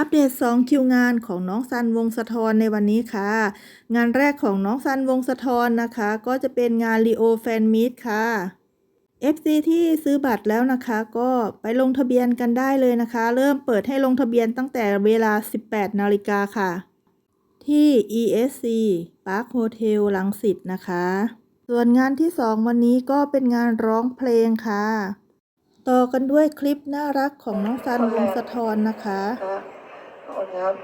อัปเดต 2 คิวงานของน้องซันวงสะทอนในวันนี้ค่ะ งานแรกของน้องซันวงสะทอนนะคะ ก็จะเป็นงาน Leo Fan Meet ค่ะ FC ที่ซื้อบัตรแล้วนะคะ ก็ไปลงทะเบียนกันได้เลยนะคะ เริ่มเปิดให้ลงทะเบียนตั้งแต่เวลา 18 นาฬิกาค่ะ ที่ ESC Park Hotel ลังสิตนะคะ ส่วนงานที่ 2 วันนี้ก็เป็นงานร้องเพลงค่ะ ต่อกันด้วยคลิปน่ารักของน้องซันวงสะทอนนะคะ ครับขอบคุณครับ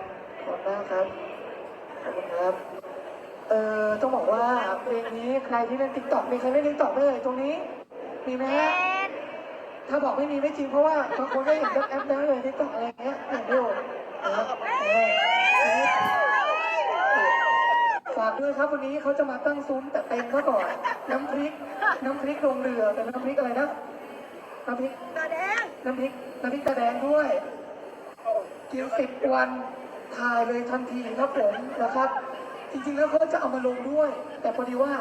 ขอบคุณมากครับ ขอบคุณครับ เอ่อ ต้องบอกว่าเพลงนี้ใครที่เล่นติ๊กต็อกมีใครเล่นติ๊กต็อกไหมเอ่ยตรงนี้ มีไหมฮะ ถ้าบอกไม่มีไม่จริงเพราะว่าบางคนก็เห็นแอปๆนั้นเลยติ๊กต็อกอะไรเงี้ยเห็นอยู่นะครับเออฝากด้วยครับวันนี้เขาจะมาตั้งซุ้มแต่เต็มซะก่อน น้ำพริก น้ำพริกลงเรือเป็นน้ำพริกอะไรนะ น้ำพริก ตาแดง น้ำพริกน้ำพริกตาแดงด้วย กินสิบวันถ่ายเลยทันทีครับผมนะครับ จริงๆแล้วเขาจะเอามาลงด้วย แต่พอดีว่า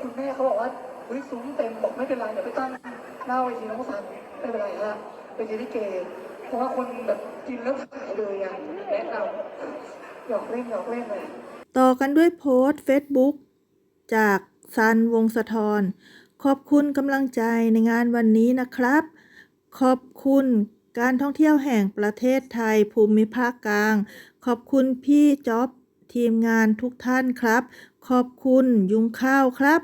คุณแม่เขาบอกว่าเฮ้ยซุ้มเต็มบอกไม่เป็นไรเดี๋ยวไปตั้งหน้าเวทีน้องสันไม่เป็นไรฮะเป็นทีลิเกเพราะว่าคนแบบกินแล้วถ่ายเลยอะแนะนำหยอกเล่นหยอกเล่นเลยต่อกันด้วยโพสต์ Facebook จากซันวงสะทอนขอบคุณกำลังใจในงานวันนี้นะครับ ขอบคุณ การท่องเที่ยวแห่งประเทศไทยภูมิภาคกลาง ขอบคุณพี่จ๊อบทีมงานทุกท่านครับ ขอบคุณยุงข้าวครับ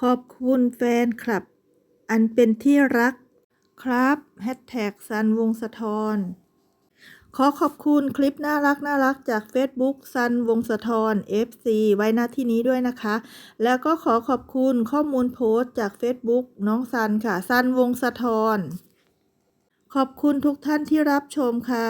ขอบคุณแฟนคลับ อันเป็นที่รักครับแฮชแท็กซันวงสะทอนขอขอบคุณคลิปน่ารักน่ารักจาก Facebook ซันวงศธร FC ไว้หน้าที่นี้ด้วยนะคะ แล้วก็ขอขอบคุณข้อมูลโพสต์จาก Facebook น้องซันค่ะซันวงศธร ขอบคุณทุกท่านที่รับชมค่ะ